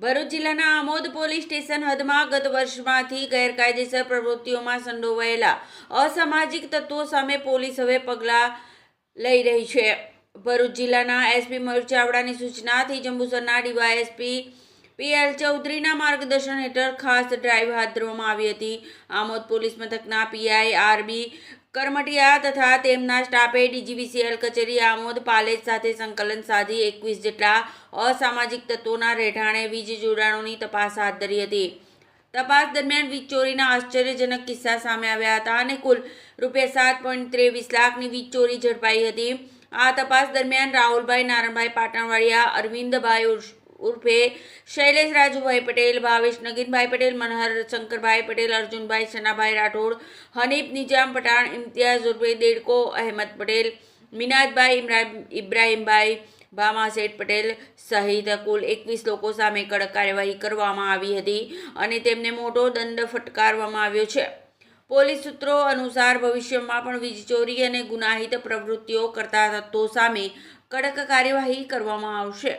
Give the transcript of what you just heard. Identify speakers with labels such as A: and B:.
A: ભરૂચ જિલ્લાના Amod police station હદમાં ગત વર્ષમાંથી ગેરકાયદેસર પ્રવૃત્તિઓમાં સંડોવાયેલા અસામાજિક તત્વો સામે પોલીસ હવે પગલાં લઈ રહી છે. ભરૂચ જિલ્લાના એસપી મયુર ચાવડાની સૂચનાથી જંબુસરના ડીવાયએસપી પીએલ ચૌધરીના માર્ગદર્શન હેઠળ ખાસ ડ્રાઈવ હાથ ધરવામાં આવી હતી. આમોદ પોલીસ મથકના પીઆઈ આરબી કરમટિયા તથા તેમના સ્ટાફે ડીજીવીસીએલ કચેરી આમોદ પાલેજ સાથે સંકલન સાધી એકવીસ જેટલા અસામાજિક તત્વોના રહેઠાણે વીજ જોડાણોની તપાસ હાથ ધરી હતી. તપાસ દરમિયાન વીજ ચોરીના આશ્ચર્યજનક કિસ્સા સામે આવ્યા હતા અને કુલ રૂપિયા સાત પોઈન્ટ ત્રેવીસ લાખની વીજ ચોરી ઝડપાઈ હતી. આ તપાસ દરમિયાન રાહુલભાઈ, નારણભાઈ પાટણવાડિયા, અરવિંદભાઈ ઉર્ફ- ઉર્ફે શૈલેષ રાજુભાઈ પટેલ, ભાવેશ નગીનભાઈ પટેલ, મનહર શંકરભાઈ પટેલ, અર્જુનભાઈ સનાભાઈ રાઠોડ, હનીફ નિજામ પઠાણ, ઇમ્તિયાઝ ઉર્ફે દેડકો, અહેમદ પટેલ મિનાજભાઈ ઇમરાન, ઇબ્રાહીમભાઈ ભામા શેઠ પટેલ સહિત કુલ એકવીસ લોકો સામે કડક કાર્યવાહી કરવામાં આવી હતી અને તેમને મોટો દંડ ફટકારવામાં આવ્યો છે. પોલીસ સૂત્રો અનુસાર ભવિષ્યમાં પણ વીજ ચોરી અને ગુનાહિત પ્રવૃત્તિઓ કરતા તત્વો સામે કડક કાર્યવાહી કરવામાં આવશે.